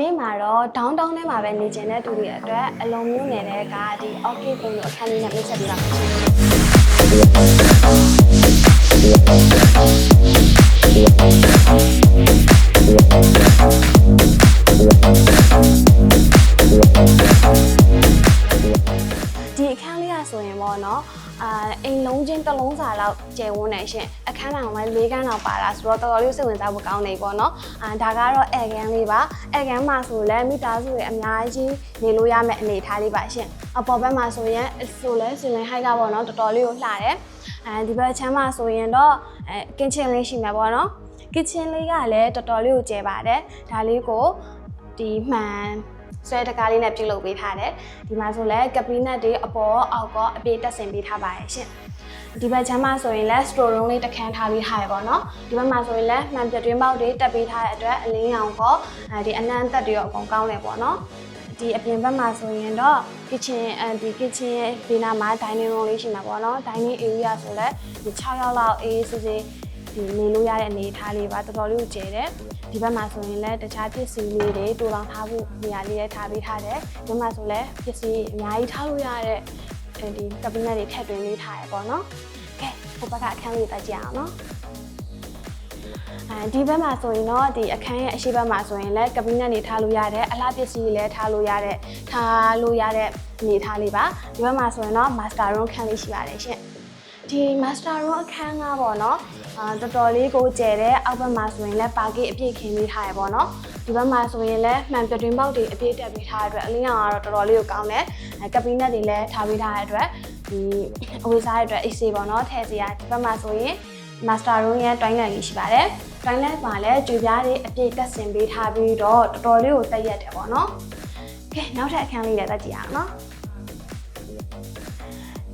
နေ့မှာတော့ downtown ထဲမှာပဲနေကျင်တဲ့သူတွေအတွက်အလုံးမျိုးနေတဲ့ကဒီ okay ပုံလိုအခန်းလေးနဲ့မိတ်ဆက်ပေးပါမယ် နော်အာအိမ်လုံးချင်းတစ်လုံးစာလောက်ကျယ်ဝန်းနေရှင်အခန်းတော်မှာ၄ခန်းလောက်ပါလာဆိုတော့တော်တော်လေးစိတ်ဝင်စားဖို့ကောင်းနေပေါ့နော်အာဒါကတော့အဲခန်းလေးပါအဲခန်းမှာဆိုလဲမိသားစုတွေအများကြီးနေလို့ရမယ့်အနေအထားလေးပါရှင်အပေါ်ဘက်မှာဆိုရင်ဆိုလဲစီလင်ဟိုက်ကပေါ့နော်တော်တော်လေးကိုလှတယ်အဲဒီဘက်ချမ်းမှာဆိုရင်တော့အဲကင်ချင်လေးရှိမှာပေါ့နော်ကင်ချင်လေးကလည်းတော်တော်လေးကိုကျယ်ပါတယ်ဒါလေးကို ဒီမှန်ဆွဲတကားလေးနဲ့ပြုတ်လုပ်ပေးထားတယ်ဒီမှာဆိုလဲကပီနက်တွေအပေါ်အောက်ကောအပြည့်တက်ဆင်ပေးထားပါတယ်ရှင်ဒီဘက်ချမ်းမှာဆိုရင်လဲ store room လေးတစ်ခန်းထားပြီးထားရပါတော့ဒီဘက်မှာဆိုရင်လဲမှန်ပြတွင်းပေါက်တွေတက်ပေးထားတဲ့အတွက်အလင်းရောင်ကောအဲဒီအနံ့သက်တွေရောအကုန်ကောင်းတယ်ပေါ့နော်ဒီအပြင်ဘက်မှာဆိုရင်တော့ kitchen အဲဒီ kitchen ရဲ့ဘေးနားမှာ dining room လေးရှိမှာပေါ့နော် dining area ဆိုလဲဒီ6ယောက်လောက်အေးအေးဆေးဆေး ဒီနေလို့ရတဲ့အနေအထားလေးပါတော်တော်လေးကိုကျယ်တယ်ဒီဘက်မှာဆိုရင်လည်းတခြားပစ္စည်းလေးတွေတူလောင်ထားဖို့နေရာလေးလည်းထားပေးထားတယ်ဒီမှာဆိုလည်းပစ္စည်းအများကြီးထားလို့ရတဲ့အဲဒီကပီနက်တွေထည့်သွင်းလေးထားရပေါ့နော်ကဲဟိုဘက်ကအခန်းလေးတက်ကြည့်အောင်နော်အဲဒီဘက်မှာဆိုရင်တော့ဒီအခန်းရဲ့အရှိဘက်မှာဆိုရင်လည်းကပီနက်တွေထားလို့ရတယ်အလားပစ္စည်းတွေလည်းထားလို့ရတဲ့ထားလို့ရတဲ့အနေထားလေးပါဒီဘက်မှာဆိုရင်တော့ master room ခန်းလေးရှိပါတယ်ရှင် ဒီ master room အခန်းကပေါ့နော်အာတော်တော်လေးကိုကျယ်တဲ့အောက်ဘက်မှာဆိုရင်လည်းပါကီအပြည့်ခင်းပေးထားရပေါ့နော်ဒီဘက်မှာဆိုရင်လည်းမှန်ပြတွင်ပေါက်တွေအပြည့်တက်ပေးထားတဲ့အတွက်အလင်းရောင်ကတော့တော်တော်လေးကိုကောင်းတယ်အဲကပီနက်တွေလည်းထားပေးထားတဲ့အတွက်ဒီအဝေးစားတဲ့အတွက်အေးစေးပေါ့နော်ထည့်စရာဒီဘက်မှာဆိုရင် master room ရဲ့ toilet လေးရှိပါတယ် toilet မှာလည်းကြွေပြားတွေအပြည့်တက်ဆင်ပေးထားပြီးတော့တော်တော်လေးကိုတက်ရက်တယ်ပေါ့နော်ကဲနောက်ထပ်အခန်းလေးလည်းတက်ကြည့်အောင်နော်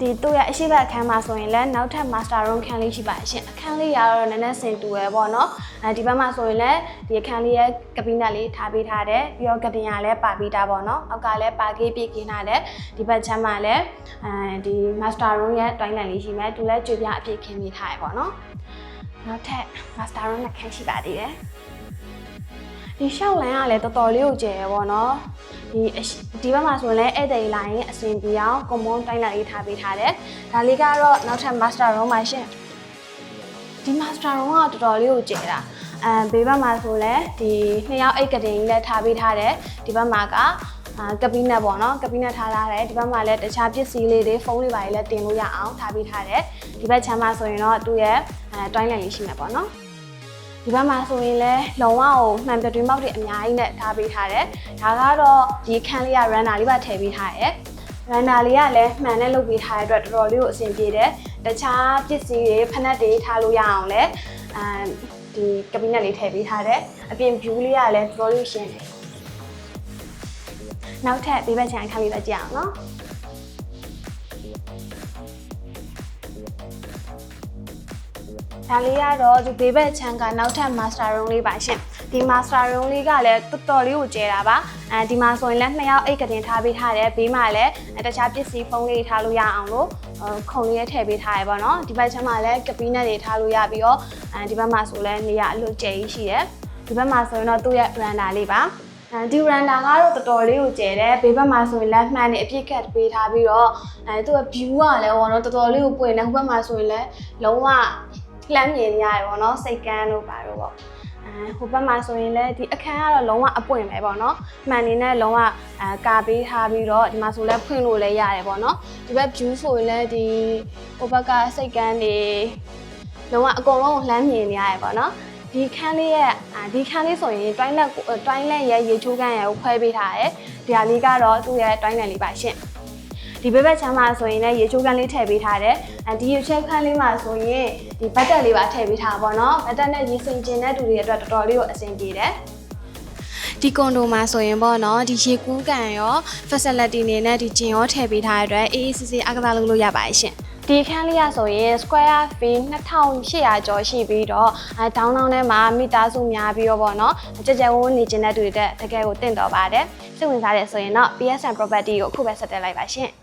ဒီသူ့ရဲ့အရှိတ်အခန်းမှာဆိုရင်လည်းနောက်ထပ် master room ခန်းလေးရှိပါရှင်အခန်းလေးကတော့နည်းနည်းစင်တူရယ်ပေါ့နော်အဲဒီဘက်မှာဆိုရင်လည်းဒီအခန်းလေးရဲ့ကပီနက်လေးထားပေးထားတယ်ပြီးတော့ကတင်ရလည်းပါပေးတာပေါ့နော်အောက်ကလည်းပါကေးပြည့်ကင်းထားတယ်ဒီဘက်ချမ်းမှာလည်းအဲဒီ master room ရဲ့ toilet လေးရှိမယ်သူလည်းကြွေပြားအပြည့်ခင်းပေးထားရယ်ပေါ့နော်နောက်ထပ် master room နှစ်ခန်းရှိပါသေးတယ်ဒီရှောက်လန်းကလည်းတော်တော်လေးကိုကျယ်ရယ်ပေါ့နော် ဒီအရှိဒီဘက်မှာဆိုရင်လည်းဧည့်သည်လိုင်းအဆင်ပြေအောင်ကွန်မွန်တိုင်းလိုက်လေးထားပေးထားတယ်ဒါလေးကတော့နောက်ထပ် master room မှာရှင်ဒီ master room ကတော်တော်လေးကိုကျယ်တာအဲဘေးဘက်မှာဆိုလည်းဒီနှစ်ယောက်အိတ်ကတင်ကြီးလည်းထားပေးထားတယ်ဒီဘက်မှာကအာကပီနက်ပေါ့နော်ကပီနက်ထားလာတယ်ဒီဘက်မှာလည်းတခြားပစ္စည်းလေးတွေဖုန်းတွေပါလည်းတင်လို့ရအောင်ထားပေးထားတယ်ဒီဘက်ချမ်းမှာဆိုရင်တော့သူ့ရဲ့အဲတိုင်းလိုက်လေးရှိမှာပေါ့နော် ဒီဘက်မှာဆိုရင်လည်းလုံဝကိုမှန်ပြတွင်းပေါက်တွေအများကြီးနဲ့ထားပေးထားတယ်။ဒါကတော့ဒီခန်းလေးက runner လေးပါထည့်ပေးထားတယ်။ runner လေးကလည်းမှန်နဲ့လုပ်ပေးထားတဲ့အတွက်တော်တော်လေးကိုအဆင်ပြေတယ်။တခြားပစ္စည်းတွေဖက်နှက်တွေထားလို့ရအောင်လဲအဲဒီကပီနက်လေးထည့်ပေးထားတယ်။အပြင် view လေးကလည်းတော်တော်လေးရှင်းတယ်။နောက်ထပ်ဘေးဘက်ခြံခန်းလေးပဲကြည့်အောင်နော်။ ဒါလေးကတော့ဒီဘေးဘက်ချမ်းကနောက်ထပ် master room လေးပါရှင်ဒီ master room လေးကလည်းတော်တော်လေးကိုကျဲတာပါအဲဒီမှာဆိုရင်လည်းနှစ်ယောက်အိတ်ကတင်ထားပေးထားတယ်ဘေးမှာလည်းတခြားပစ္စည်းဖုန်းလေးထားလို့ရအောင်လို့ခုံလေးထည့်ပေးထားရပါတော့ဒီဘက်ချမ်းမှာလည်းကပီးနက်တွေထားလို့ရပြီးတော့အဲဒီဘက်မှာဆိုလည်းနေရာအလွတ်ကျဲကြီးရှိတယ်ဒီဘက်မှာဆိုရင်တော့သူ့ရဲ့ render လေးပါအဲဒီ render ကတော့တော်တော်လေးကိုကျယ်တယ်ဘေးဘက်မှာဆိုရင်လက်မှန်နဲ့အပြည့်ကတ်ပေးထားပြီးတော့အဲသူက view ကလည်းဟောတော့တော်တော်လေးကိုပွင့်တယ်ဟိုဘက်မှာဆိုရင်လည်းလုံးဝ လှမ်းမြင်နေရတယ်ပေါ့နော်စိတ်ကန်းလို့ပါတော့ပေါ့အဲဟိုဘက်မှာဆိုရင်လည်းဒီအခန်းကတော့လုံးဝအပွင့်ပဲပေါ့နော်မှန်နေနဲ့လုံးဝအဲကာပေးထားပြီးတော့ဒီမှာဆိုလည်းဖွင့်လို့လည်းရတယ်ပေါ့နော်ဒီဘက် view ဆိုရင်လည်းဒီဟိုဘက်ကစိတ်ကန်းနေလုံးဝအကုန်လုံးလှမ်းမြင်နေရတယ်ပေါ့နော်ဒီခန်းလေးရဲ့ဒီခန်းလေးဆိုရင် toilet toilet ရဲ့ရေချိုးခန်းရဲ့ကိုခွဲပေးထားတယ်ဒီဟာလေးကတော့သူ့ရဲ့ toilet လေးပါရှင့် ဒီဘက်ဘက်ချမ်းမှာဆိုရင်လည်းရေချိုးကန်းလေးထည့်ပေးထားတယ်။အဲဒီရေချိုးကန်းလေးမှာဆိုရင်ဒီဘတ်တက်လေးပါထည့်ပေးထားပါတော့နော်။ဘတ်တက်နဲ့ရေစင်ကျင်တဲ့သူတွေအတွက်တော်တော်လေးကိုအဆင်ပြေတယ်။ဒီကွန်ဒိုမှာဆိုရင်ပေါ့နော်ဒီရေကူးကန်ရော facility နေနဲ့ဒီဂျင်ရောထည့်ပေးထားတဲ့အတွက်အေးအေးဆေးဆေးအကစားလုပ်လို့ရပါတယ်ရှင်။ဒီခန်းလေးရဆိုရင် square feet 2800ကျော်ရှိပြီးတော့အဲ downtown ထဲမှာမိသားစုများပြီးတော့ပေါ့နော်ကြကြဝန်းနေကျင်တဲ့သူတွေတက်တကယ်ကိုတင့်တော်ပါတယ်စိတ်ဝင်စားတယ်ဆိုရင်တော့ PSN property ကိုအခုပဲဆက်တက်လိုက်ပါရှင်။